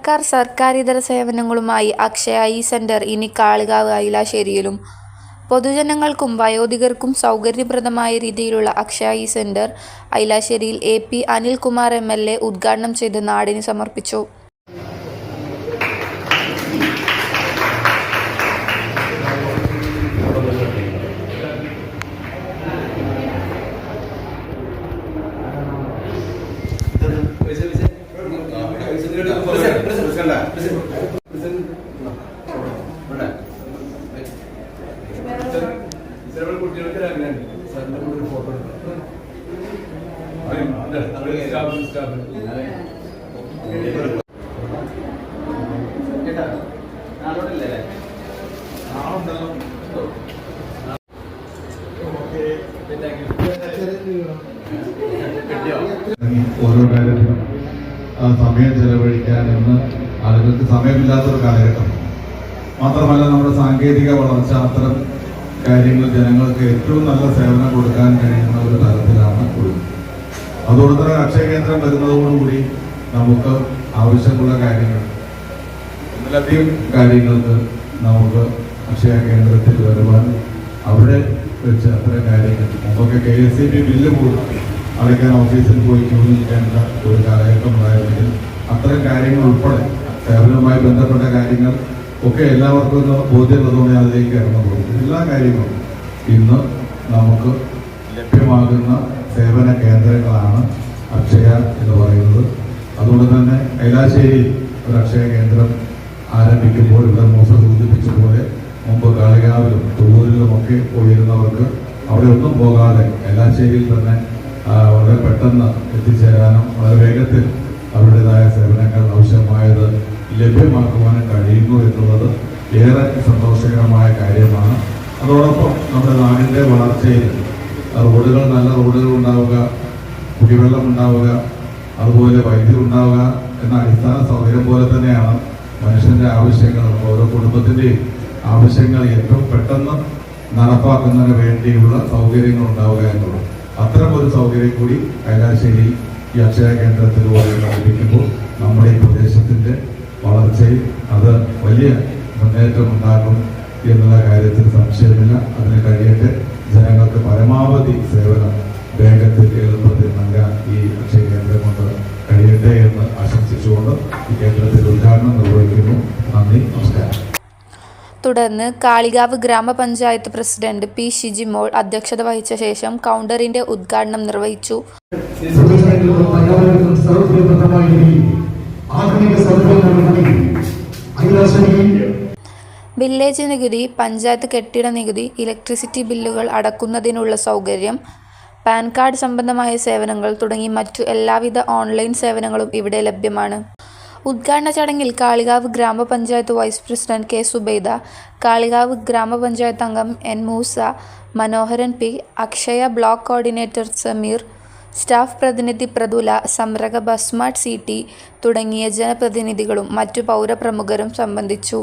സർക്കാർ സർക്കാരിതര സേവനങ്ങളുമായി അക്ഷയ ഇ സെന്റർ ഇനി കാളികാവ് ഐലാശ്ശേരിയിലും പൊതുജനങ്ങൾക്കും വയോധികർക്കും സൗകര്യപ്രദമായ രീതിയിലുള്ള Akshaya E centre ഐലാശ്ശേരിയിൽ A P Anilkumar M L A ഉദ്ഘാടനം ചെയ്ത് നാടിന് സമർപ്പിച്ചു. കുട്ടികൾക്ക് ആഗ്രഹമുണ്ട് സാറിന്റെ കൂടെ ഒരു ഫോട്ടോ സ്റ്റാഫ് സ്റ്റാഫ് ഇറങ്ങി ഓരോ കാര്യത്തിനും ആ, സമയം ചെലവഴിക്കാൻ ഇന്ന് ആളുകൾക്ക് സമയമില്ലാത്തൊരു കാലഘട്ടം. മാത്രമല്ല നമ്മുടെ സാങ്കേതിക വളർച്ച അത്തരം കാര്യങ്ങൾ ജനങ്ങൾക്ക് ഏറ്റവും നല്ല സേവനം കൊടുക്കാൻ കഴിയുന്ന ഒരു തരത്തിലാണ് ഉള്ളത് അതുകൊണ്ട് തന്നെ അക്ഷയ കേന്ദ്രം വരുന്നതോടുകൂടി നമുക്ക് ആവശ്യമുള്ള കാര്യങ്ങൾ ഒന്നിലധികം കാര്യങ്ങൾക്ക് നമുക്ക് അക്ഷയ കേന്ദ്രത്തിൽ വരുവാൻ അവിടെ വെച്ച് അത്തരം കാര്യങ്ങൾ നമുക്ക് K S E B bill പോലും അടയ്ക്കാൻ ഓഫീസിൽ പോയി ക്യൂ ഒരു കാലഘട്ടം ഉണ്ടായിരുന്നെങ്കിൽ അത്തരം കാര്യങ്ങൾ ഉൾപ്പെടെ സേവനവുമായി ബന്ധപ്പെട്ട കാര്യങ്ങൾ ഒക്കെ എല്ലാവർക്കും ഒന്ന് ബോധ്യമുള്ളതുകൊണ്ട് അതിലേക്ക് കടന്നു പോകുന്നത് എല്ലാ കാര്യങ്ങളും ഇന്ന് നമുക്ക് ലഭ്യമാകുന്ന സേവന കേന്ദ്രങ്ങളാണ് അക്ഷയ എന്ന് പറയുന്നത്. അതുകൊണ്ട് തന്നെ കൈലാശ്ശേരി ഒരു അക്ഷയ കേന്ദ്രം ആരംഭിക്കുമ്പോൾ ഇവിടെ മൂസ സൂചിപ്പിച്ച പോലെ മുമ്പ് കാളികാവിലും തൂരിലും ഒക്കെ പോയിരുന്നവർക്ക് അവിടെ ഒന്നും പോകാതെ കൈലാശ്ശേരിയിൽ തന്നെ വളരെ പെട്ടെന്ന് എത്തിച്ചേരാനും വളരെ വേഗത്തിൽ അവരുടേതായ സേവനങ്ങൾ ആവശ്യമായത് ലഭ്യമാക്കുവാനും കഴിയുന്നു എന്നുള്ളത് ഏറെ സന്തോഷകരമായ കാര്യമാണ്. അതോടൊപ്പം നമ്മുടെ നാടിന്റെ വളർച്ചയിൽ റോഡുകൾ നല്ല റോഡുകൾ ഉണ്ടാവുക കുടിവെള്ളം ഉണ്ടാവുക അതുപോലെ വൈദ്യുതി ഉണ്ടാവുക എന്ന അടിസ്ഥാന സൗകര്യം പോലെ തന്നെയാണ് മനുഷ്യന്റെ ആവശ്യങ്ങൾ. ഓരോ കുടുംബത്തിന്റെയും ആവശ്യങ്ങൾ ഏറ്റവും പെട്ടെന്ന് നടപ്പാക്കുന്നതിന് വേണ്ടിയുള്ള സൗകര്യങ്ങൾ ഉണ്ടാവുക എന്നുള്ളത്. അത്തരം ഒരു സൗകര്യം കൂടി കൈലാശ്ശേരി ഈ അക്ഷയ കേന്ദ്രത്തിലൂടെ ലഭിക്കുമ്പോൾ നമ്മുടെ ഈ വലിയ മുന്നേറ്റം ഉണ്ടാകും എന്നുള്ള കാര്യത്തിൽ സംശയമില്ല. അതിന് കഴിയട്ടെ. ജനങ്ങൾക്ക് പരമാവധി സേവനം വേഗത്തിൽ എളുപ്പത്തിൽ നൽകാൻ ഈ അക്ഷയ കേന്ദ്രം കൊണ്ട് കഴിയട്ടെ എന്ന് ആശംസിച്ചുകൊണ്ട് ഈ കേന്ദ്രത്തിൽ ഉദ്ഘാടനം നിർവഹിക്കുന്നു. നന്ദി. നമസ്കാരം. തുടർന്ന് കാളികാവ് ഗ്രാമപഞ്ചായത്ത് പ്രസിഡന്റ് പി ഷിജിമോൾ അധ്യക്ഷത വഹിച്ച ശേഷം കൗണ്ടറിന്റെ ഉദ്ഘാടനം നിർവഹിച്ചു. ആധുനിക ഐലാശ്ശേരിയിൽ വില്ലേജ് നികുതി പഞ്ചായത്ത് കെട്ടിട നികുതി ഇലക്ട്രിസിറ്റി ബില്ലുകൾ അടക്കുന്നതിനുള്ള സൗകര്യം പാൻ കാർഡ് സംബന്ധമായ സേവനങ്ങൾ തുടങ്ങി മറ്റു എല്ലാവിധ ഓൺലൈൻ സേവനങ്ങളും ഇവിടെ ലഭ്യമാണ്. ഉദ്ഘാടന ചടങ്ങിൽ കാളികാവ് ഗ്രാമപഞ്ചായത്ത് vice president K. Subaida Kalikavu ഗ്രാമപഞ്ചായത്ത് അംഗം N. Moosa Manoharan P Akshaya block coordinator Sameer staff പ്രതിനിധി പ്രതുല സംരക ബസ്മാർട്ട് സി ടി തുടങ്ങിയ ജനപ്രതിനിധികളും മറ്റു പൗരപ്രമുഖരും സംബന്ധിച്ചു.